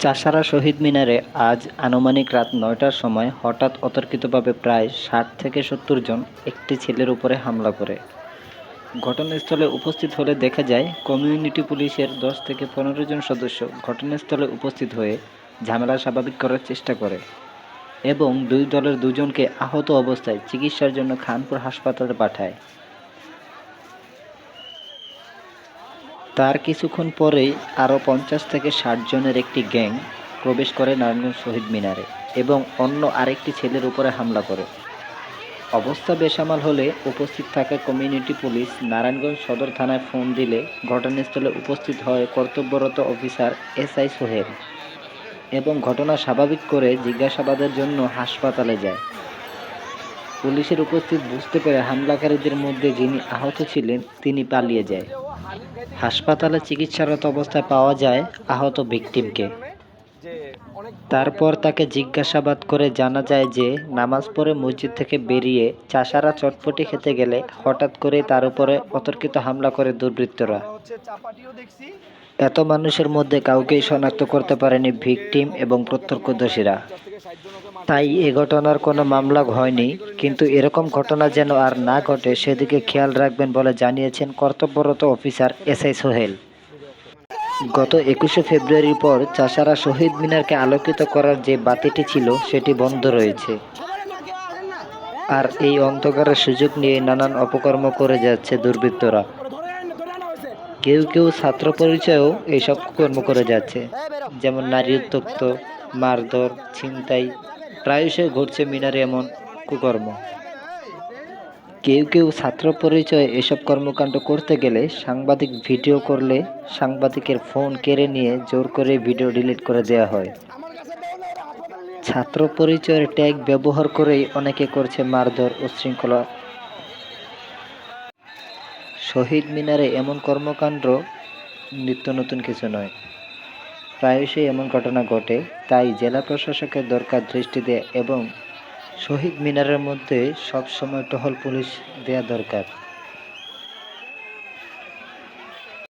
চাষারা শহীদ মিনারে আজ আনুমানিক রাত নয়টার সময় হঠাৎ অতর্কিতভাবে প্রায় ষাট থেকে সত্তর জন একটি ছেলের উপরে হামলা করে। ঘটনাস্থলে উপস্থিত হলে দেখা যায়, কমিউনিটি পুলিশের দশ থেকে পনেরো জন সদস্য ঘটনাস্থলে উপস্থিত হয়ে ঝামেলা স্বাভাবিক করার চেষ্টা করে এবং দুই দলের দুজনকে আহত অবস্থায় চিকিৎসার জন্য খানপুর হাসপাতালে পাঠায়। তার কিছুক্ষণ পরেই আরও পঞ্চাশ থেকে ষাট জনের একটি গ্যাং প্রবেশ করে নারায়ণগঞ্জ শহীদ মিনারে এবং অন্য আরেকটি ছেলের উপরে হামলা করে। অবস্থা বেসামাল হলে উপস্থিত থাকা কমিউনিটি পুলিশ নারায়ণগঞ্জ সদর থানায় ফোন দিলে ঘটনাস্থলে উপস্থিত হয় কর্তব্যরত অফিসার এসআই সোহেল এবং ঘটনা স্বাভাবিক করে জিজ্ঞাসাবাদের জন্য হাসপাতালে যায়। পুলিশের উপস্থিত বুঝতে পেরে হামলাকারীদের মধ্যে যিনি আহত ছিলেন, তিনি পালিয়ে যায়। হাসপাতালে চিকিৎসারত অবস্থায় পাওয়া যায় আহত ভিকটিমকে তারপর তাকে জিজ্ঞাসাবাদ করে জানা যায় যে, নামাজ পড়ে মসজিদ থেকে বেরিয়ে চাষারা চটপটি খেতে গেলে হঠাৎ করে তার উপরে অতর্কিত হামলা করে দুর্বৃত্তরা। এত মানুষের মধ্যে কাউকেই শনাক্ত করতে পারেনি ভিকটিম এবং প্রত্যক্ষদর্শীরা। তাই এ ঘটনার কোনো মামলা হয়নি, কিন্তু এরকম ঘটনা যেন আর না ঘটে সেদিকে খেয়াল রাখবেন বলে জানিয়েছেন কর্তব্যরত অফিসার এসআই সোহেল। গত একুশে ফেব্রুয়ারির পর চাষারা শহীদ মিনারকে আলোকিত করার যে বাতিটি ছিল, সেটি বন্ধ রয়েছে। আর এই অন্ধকারের সুযোগ নিয়ে নানান অপকর্ম করে যাচ্ছে দুর্বৃত্তরা। কেউ কেউ ছাত্র পরিচয়েও এইসব কর্ম করে যাচ্ছে, যেমন নারী উত্তক্ত মারধর, ছিনতাই প্রায়শই ঘটছে মিনারে এমন কুকর্ম। কেউ কেউ ছাত্র পরিচয়ে এসব কর্মকাণ্ড করতে গেলে সাংবাদিক ভিডিও করলে সাংবাদিকের ফোন কেড়ে নিয়ে জোর করে ভিডিও ডিলিট করে দেওয়া হয়। ছাত্র পরিচয়ের ট্যাগ ব্যবহার করেই অনেকে করছে মারধর ও শৃঙ্খলা। শহীদ মিনারে এমন কর্মকাণ্ড নিত্য নতুন কিছু নয়। প্রায়শই এমন ঘটনা ঘটে, তাই জেলা প্রশাসকের দরকার দৃষ্টি দেয়া এবং শহীদ মিনারের মধ্যে সবসময় টহল পুলিশ দেয়া দরকার।